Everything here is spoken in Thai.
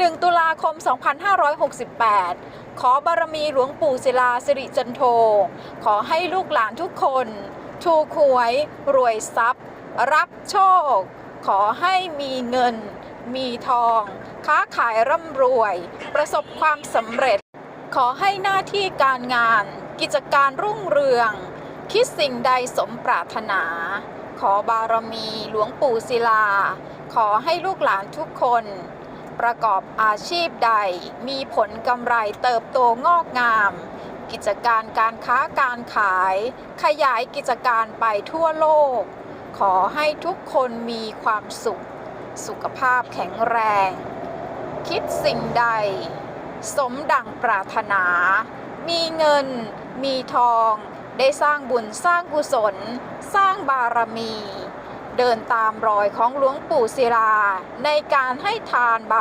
1 ตุลาคม 2568 ขอบารมีหลวงปู่ศิลาสิริจันโท ขอให้ลูกหลานทุกคน ถูกหวย รวยทรัพย์ รับโชค ขอให้มีเงิน มีทอง ค้าขายร่ำรวย ประสบความสำเร็จ ขอให้หน้าที่การงาน กิจการรุ่งเรือง คิดสิ่งใดสมปรารถนา ขอบารมีหลวงปู่ศิลา ขอให้ลูกหลานทุกคน ประกอบอาชีพใด มีผลกำไรเติบโตงอกงาม กิจการการค้าการขาย ขยายกิจการไปทั่วโลก ขอให้ทุกคนมีความสุข สุขภาพแข็งแรง คิดสิ่งใด สมดังปรารถนา มีเงิน มีทอง ได้สร้างบุญสร้างกุศล สร้างบารมีเดินตามรอยของหลวงปู่ศิลาในการให้ทานบา